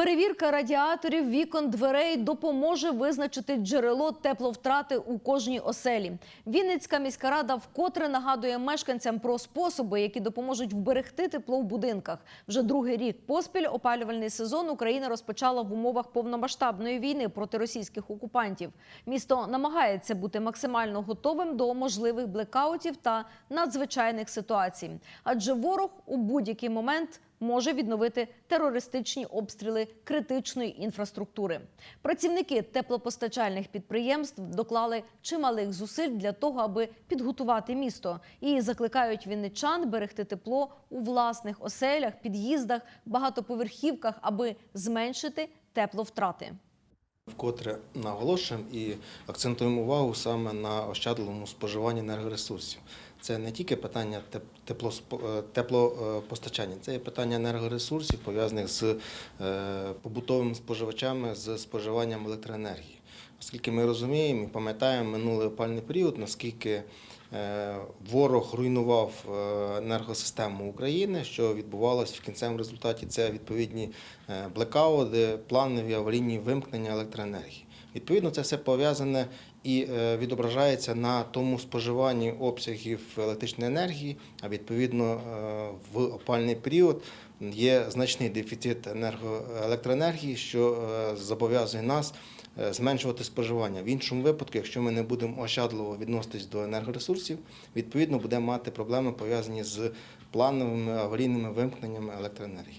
Перевірка радіаторів, вікон, дверей допоможе визначити джерело тепловтрати у кожній оселі. Вінницька міська рада вкотре нагадує мешканцям про способи, які допоможуть вберегти тепло в будинках. Вже другий рік поспіль опалювальний сезон Україна розпочала в умовах повномасштабної війни проти російських окупантів. Місто намагається бути максимально готовим до можливих блекаутів та надзвичайних ситуацій, адже ворог у будь-який момент може відновити терористичні обстріли критичної інфраструктури. Працівники теплопостачальних підприємств доклали чималих зусиль для того, аби підготувати місто, і закликають вінничан берегти тепло у власних оселях, під'їздах, багатоповерхівках, аби зменшити тепловтрати. Вкотре наголошуємо і акцентуємо увагу саме на ощадливому споживанні енергоресурсів. Це не тільки питання е, теплопостачання, це і питання енергоресурсів, пов'язаних з е, побутовими споживачами, з споживанням електроенергії. Оскільки ми розуміємо і пам'ятаємо минулий опальний період, наскільки ворог руйнував е, енергосистему України, що відбувалося в кінцевому результаті, це відповідні блекауди, планові аварійні вимкнення електроенергії. Відповідно, це все пов'язане і е, відображається на тому споживанні обсягів електричної енергії, а відповідно е, в опальний період є значний дефіцит енергоелектроенергії, що е, зобов'язує нас зменшувати споживання. В іншому випадку, якщо ми не будемо ощадливо відноситись до енергоресурсів, відповідно будемо мати проблеми пов'язані з плановими аварійними вимкненнями електроенергії.